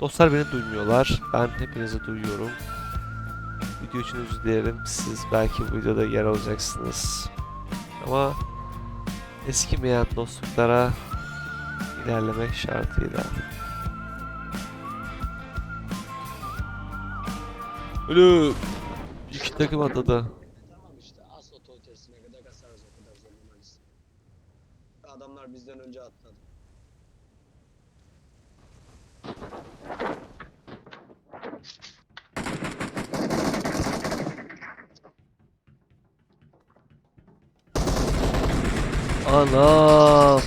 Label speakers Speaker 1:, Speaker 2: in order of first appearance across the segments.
Speaker 1: Dostlar beni duymuyorlar. Ben hepinizi duyuyorum. Video için özür dilerim. Siz belki bu videoda yer alacaksınız. Ama eskimeyen dostluklara ilerlemek şartıyla. Ölüm. İki takım atladı.
Speaker 2: Tamam işte as otoritesine kadar kasarız o kadar zorlamayız. Adamlar bizden önce atladı.
Speaker 1: Anam.
Speaker 2: Isırdım bir tanesi. Isırdım. Valla beni iki numara çekti. Bu adam kill peşinde bak. Gördün mü?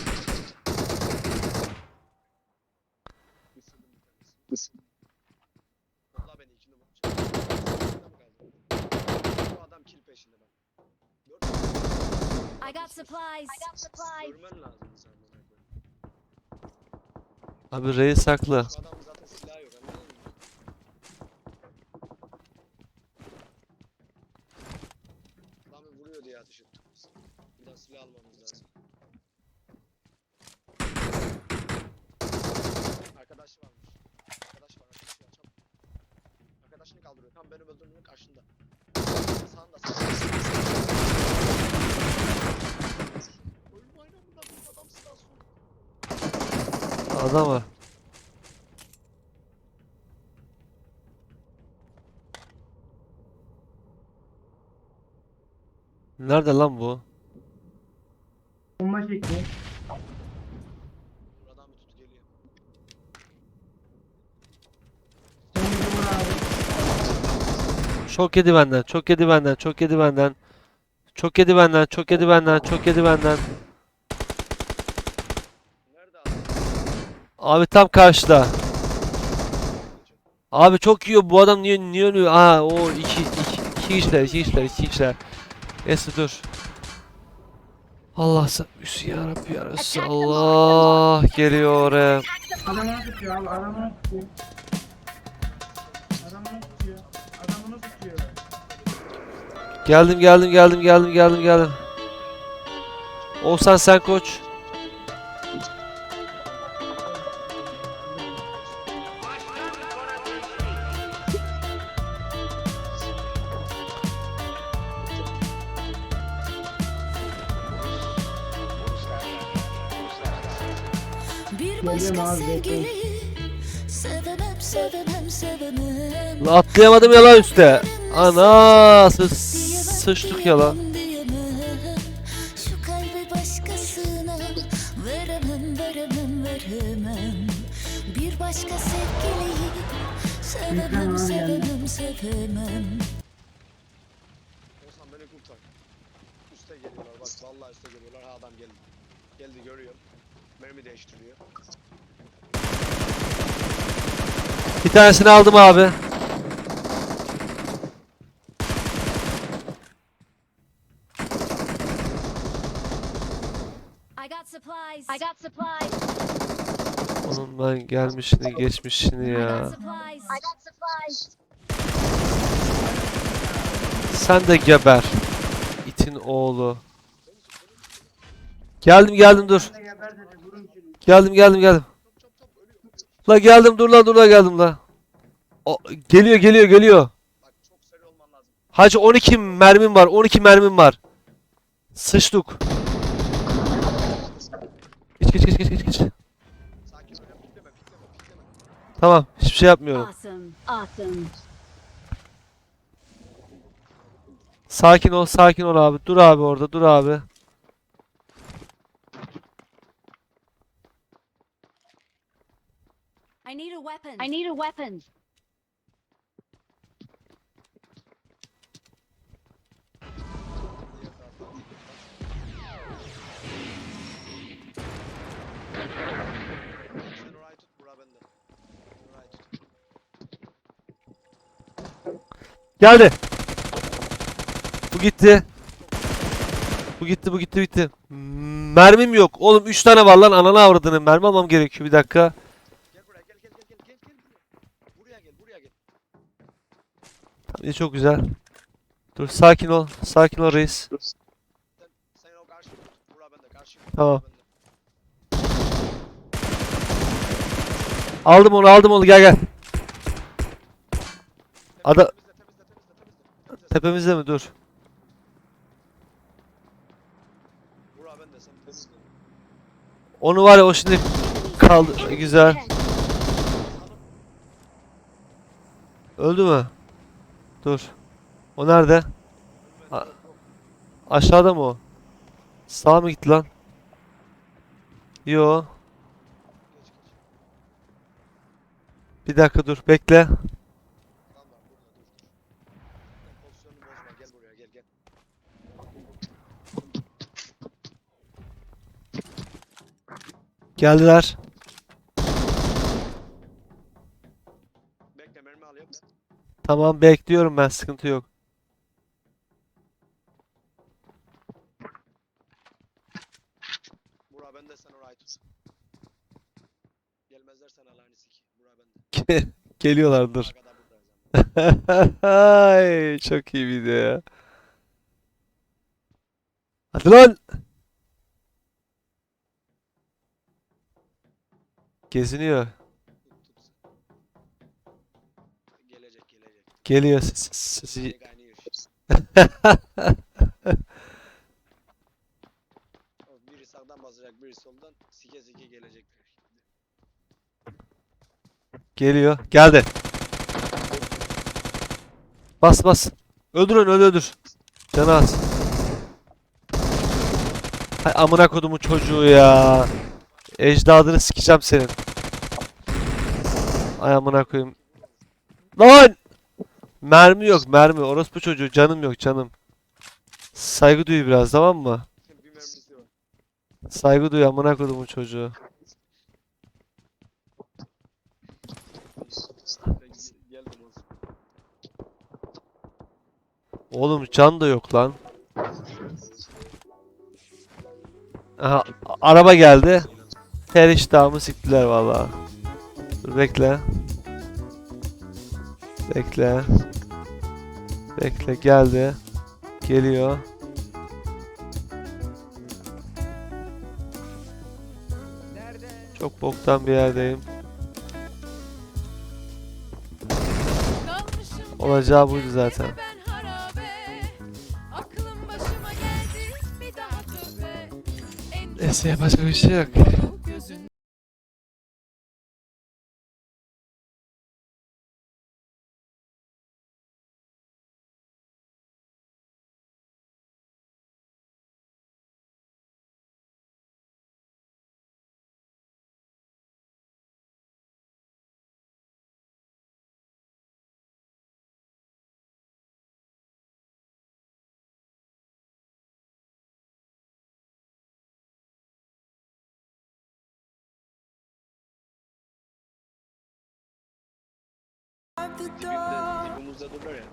Speaker 3: I got supplies. I got supplies.
Speaker 2: Görmen lazım sen bunu.
Speaker 1: Abi reis saklı.
Speaker 2: Şu adamın zaten silahı yok anladın mı? Adamı vuruyor diye ateş ettik biz. Buradan silah almamız lazım. Arkadaş varmış. Arkadaş var, arkadaş var. Çabuk. Tam benim öldürdüğümün karşında. Sağında, sağında. Ölme aynen burada. Bir adam silah sokuyor.
Speaker 1: Adam var. Nerede lan bu?
Speaker 4: Bomba çekti.
Speaker 2: Dur adam bir tut geliyor.
Speaker 4: Sen bir vur abi.
Speaker 1: Çok yedi benden, çok yedi benden, çok yedi benden. Çok yedi benden, çok yedi benden, çok yedi benden. Abi tam karşıda. Abi çok yiyor bu adam niye niye ölüyor? Aa o iki iki iki kişiler, iki kişiler, iki kişiler. Neyse dur. Allah sen ya Rabbi ya Allah geliyor oraya.
Speaker 4: Adamını tutuyor abi. Adamını tutuyor.
Speaker 1: Geldim geldim geldim geldim geldim geldim. Olsan sen koç.
Speaker 3: Bir başka
Speaker 4: abi, bekleyin.
Speaker 3: sevgili sevemem sevemem sevemem.
Speaker 1: Lan atlayamadım ya lan üste. Sıçtık ya lan.
Speaker 3: Diyemem, Şu kalbi başkasına veremem veremem veremem. Bir başka sevgiliyi sevemem sevemem sevemem.
Speaker 2: Olsan beni kurtar. Üste geliyorlar bak vallahi üste geliyorlar. Ha adam geldi. Geldi görüyor. Mermi değiştiriyor.
Speaker 1: Bir tanesini aldım abi.
Speaker 3: I got supplies. I got supplies.
Speaker 1: Onun ben gelmişini geçmişini
Speaker 3: I got
Speaker 1: ya.
Speaker 3: supplies. I got supplies.
Speaker 1: Sen de geber. İtin oğlu. Geldim geldim dur. Geldim geldim geldim. La geldim dur la dur la geldim la. O, geliyor geliyor geliyor.
Speaker 2: Bak çok seri olman lazım.
Speaker 1: Hacı 12 mermim var 12 mermim var. Sıçtık. Geç geç geç geç geç geç.
Speaker 2: Sakin ol ya pikleme pikleme pikleme.
Speaker 1: Tamam hiçbir şey yapmıyorum.
Speaker 3: Awesome. Awesome.
Speaker 1: Sakin ol sakin ol abi. Dur abi orada dur abi.
Speaker 3: I need a weapon. I need a weapon.
Speaker 1: Geldi. Bu gitti. Bu gitti bu gitti bitti. Mermim yok. Oğlum 3 tane var lan ananı avradını. Mermi almam gerekiyor bir dakika.
Speaker 2: Gel buraya
Speaker 1: çok güzel. Dur sakin ol. Sakin ol reis. Tamam. Aldım onu aldım onu gel gel. Ada tepemizde mi dur. Onu var ya o şimdi kaldı güzel. Öldü mü? Dur. O nerede? A- Aşağıda mı o? Sağa mı gitti lan? Yo. Bir dakika dur bekle.
Speaker 2: Tamam burada dur. Sen Pozisyonunu bozma gel buraya gel gel.
Speaker 1: Geldiler.
Speaker 2: Bekle mermi alıyorum.
Speaker 1: Tamam bekliyorum ben sıkıntı yok.
Speaker 2: Burak ben de sen orayı tut. Gelmezler sen Allah'ını sik. Burak ben de.
Speaker 1: Geliyorlar dur.
Speaker 2: Arkada buradayız ama.
Speaker 1: Ay, çok iyi video ya. Hadi lan. Geziniyor.
Speaker 2: Gelecek gelecek.
Speaker 1: Geliyor. Siz,
Speaker 2: Biri sağdan basacak, biri soldan. Sike sike gelecekler.
Speaker 1: Geliyor. Geldi. Bas bas. Öldür onu öldür öldür. Canı az. Hay amına kodumun çocuğu ya. Ecdadını sikeceğim senin. Ay amına koyayım. Lan! Mermi yok mermi. Orospu çocuğu canım yok canım. Saygı duy biraz tamam mı? Saygı duy amına kodumun çocuğu. Oğlum can da yok lan. Aha araba geldi. Her iştahımı siktiler vallahi. Dur bekle. Bekle. Bekle geldi. Geliyor. Çok boktan bir yerdeyim. Olacağı buydu zaten. Neyse başka bir şey yok.
Speaker 2: Dibimde, dibimizde durur ya.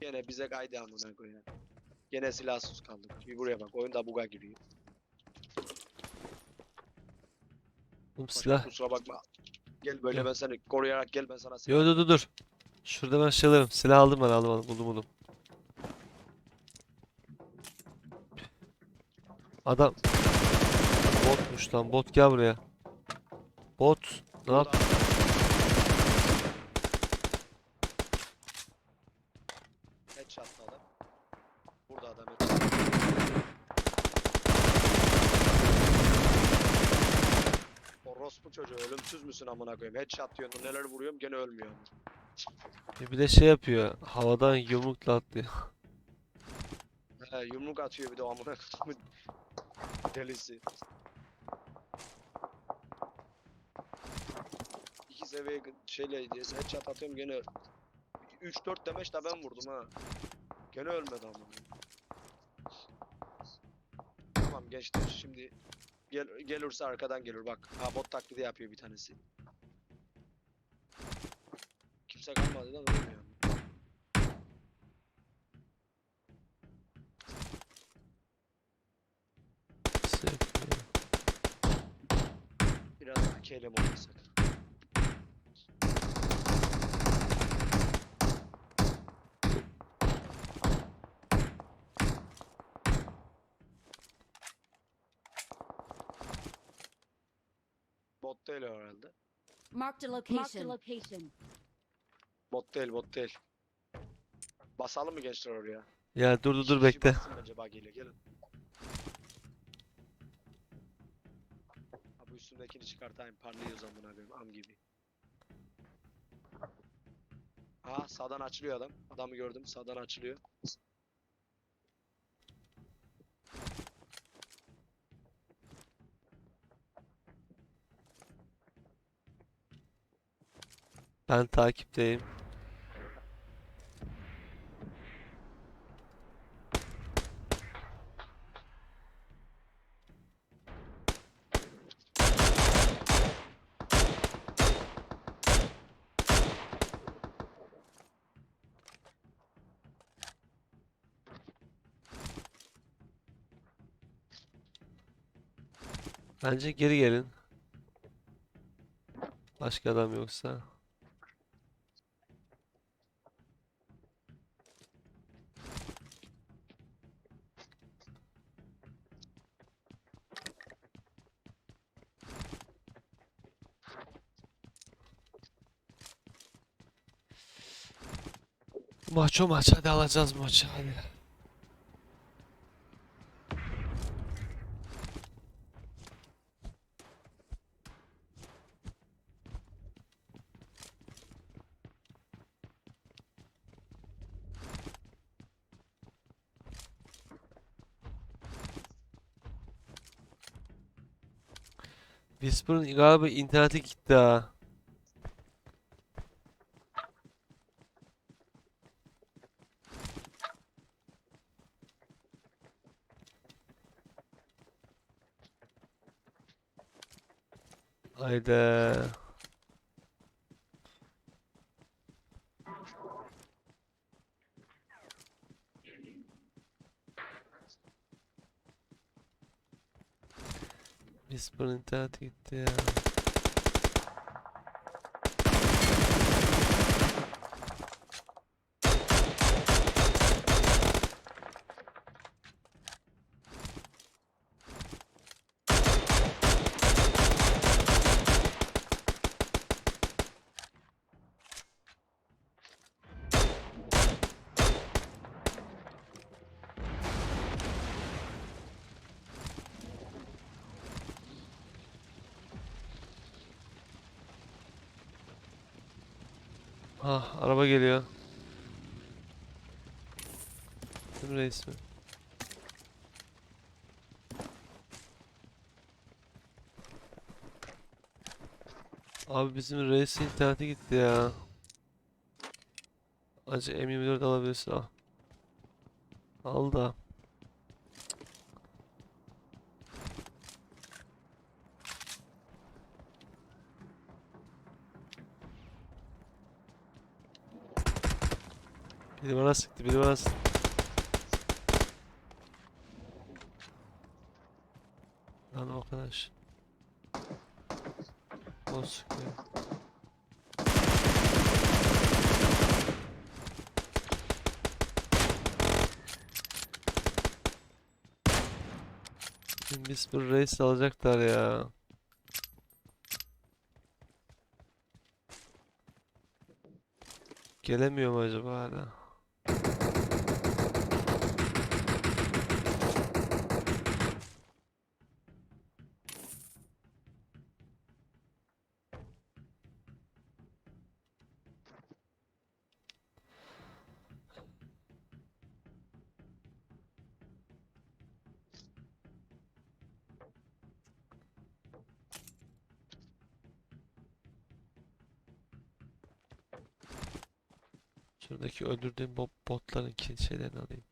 Speaker 2: Gene bize kaydı amına koyayım. Gene silahsız kaldık. Bir buraya bak. Oyunda buga giriyor.
Speaker 1: Oğlum
Speaker 2: Başka
Speaker 1: silah.
Speaker 2: Kusura bakma. Gel böyle ben seni koruyarak gel ben sana silah.
Speaker 1: Yo dur dur dur. Şurada ben şey alırım. Silah aldım ben aldım aldım buldum buldum. Adam botmuş lan bot gel buraya. Bot ne yap?
Speaker 2: Burada- Headshot'lı adam. Burada adam headshot. Orospu çocuğu ölümsüz koyayım? Headshot diyorsun neler vuruyorum gene ölmüyor.
Speaker 1: E Bir de şey yapıyor. Havadan yumrukla atlıyor.
Speaker 2: He yumruk atıyor bir de o amına koyayım. Delisi. İki seviye şeyle headshot atıyorum gene 3-4 demeç de ben vurdum ha. Gene ölmedi ama. Tamam geçti şimdi gel gelirse arkadan gelir bak. Ha bot taklidi yapıyor bir tanesi. Kimse kalmadı da ölmüyor. Biraz kelim olmasak. Bot değil herhalde.
Speaker 3: Marked a location. Marked a location.
Speaker 2: Bot değil bot değil. Basalım mı gençler oraya?
Speaker 1: Ya dur dur dur bekle.
Speaker 2: Bence buggy'yle gelin. Ha bu üstündekini çıkartayım parlıyoruz amına koyayım am gibi. Aa sağdan açılıyor adam. Adamı gördüm sağdan açılıyor.
Speaker 1: Ben takipteyim. Bence geri gelin. Başka adam yoksa. Maç o maç hadi alacağız maçı hadi. Whisper'ın galiba interneti gitti ha. Haydi. Whisper'ın interneti gitti ya. Ah araba geliyor. Değil reis mi? Abi bizim reisin interneti gitti ya. Acı M24 alabilirsin al. Al da. Biri bana sıktı, biri bana sıktı. Lan arkadaş. O sıkıyor. Biz bir race alacaklar ya. Gelemiyor mu acaba hala? Şuradaki öldürdüğüm bot botların şeylerini alayım.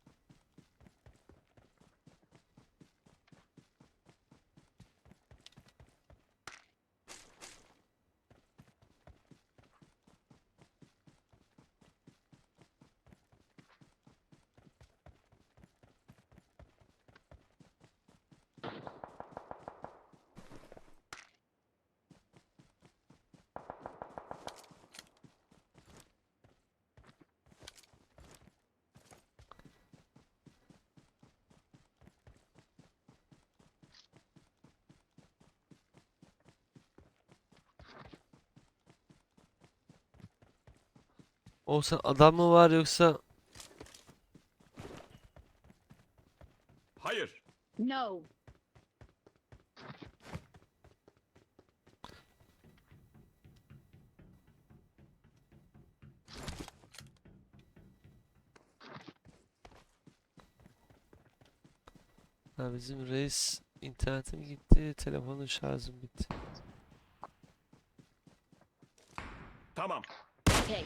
Speaker 1: Olsan adam mı var yoksa
Speaker 5: Hayır.
Speaker 3: No.
Speaker 1: ha bizim reis internetim gitti, telefonun şarjım bitti.
Speaker 5: Tamam.
Speaker 3: Okay.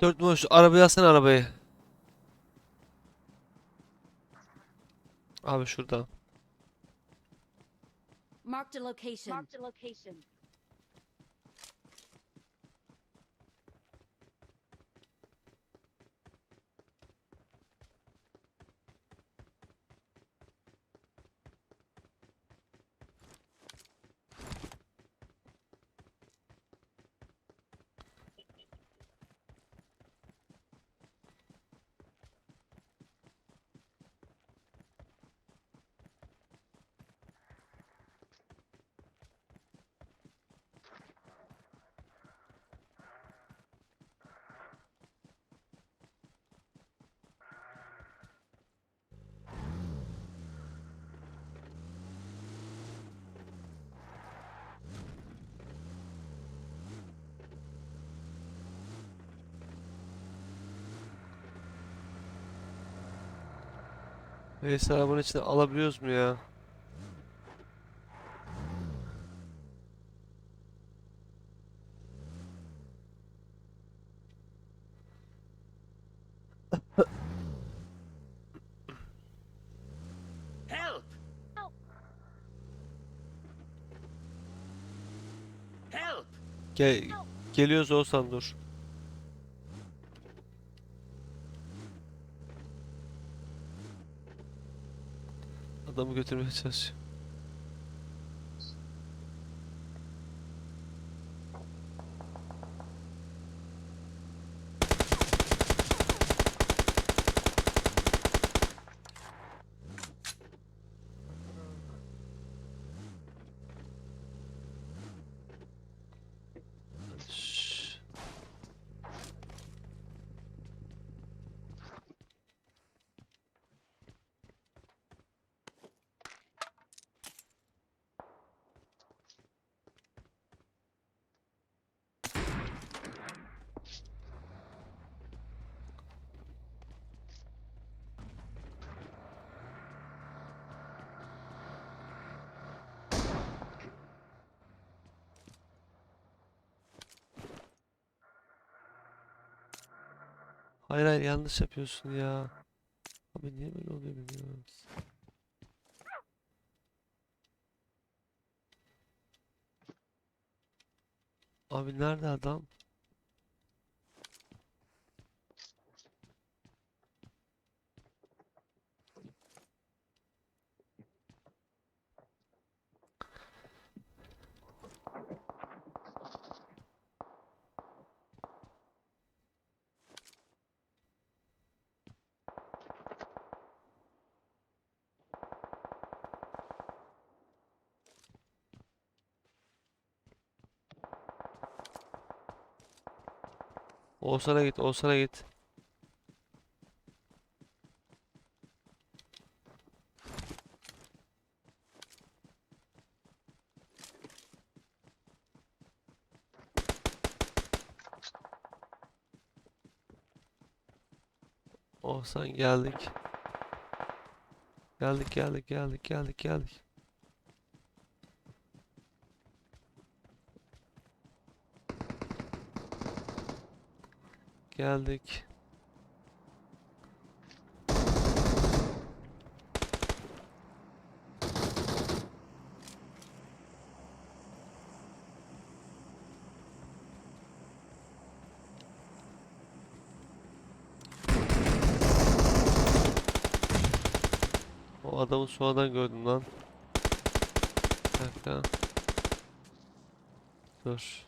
Speaker 1: Dört numara şu arabayı alsana arabayı. Abi şurada.
Speaker 3: Marked a location. Marked a location.
Speaker 1: Reis arabanın içine alabiliyoruz mu ya?
Speaker 5: Help. Help.
Speaker 1: Gel geliyoruz olsan dur. Adamı götürmeye çalışıyor. Hayır hayır yanlış yapıyorsun ya. Abi niye böyle oluyor bilmiyorum. Abi nerede adam? Oğuzhan'a git, Oğuzhan'a git. Oğuzhan geldik. Geldik, geldik, geldik, geldik, geldik. Geldik. O adamı sonradan gördüm lan. Bir dakika. Dur.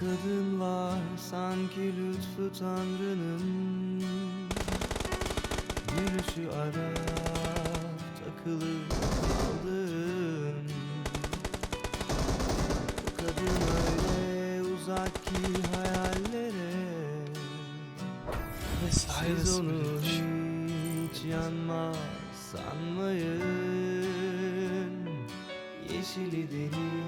Speaker 6: Kadın var sanki lütfu Tanrı'nın. Yürüyüşü araya takılı kaldım Bu kadın öyle uzak ki hayallere. Siz onu
Speaker 1: bilirmiş.
Speaker 6: hiç yanmaz sanmayın. Yeşili deniz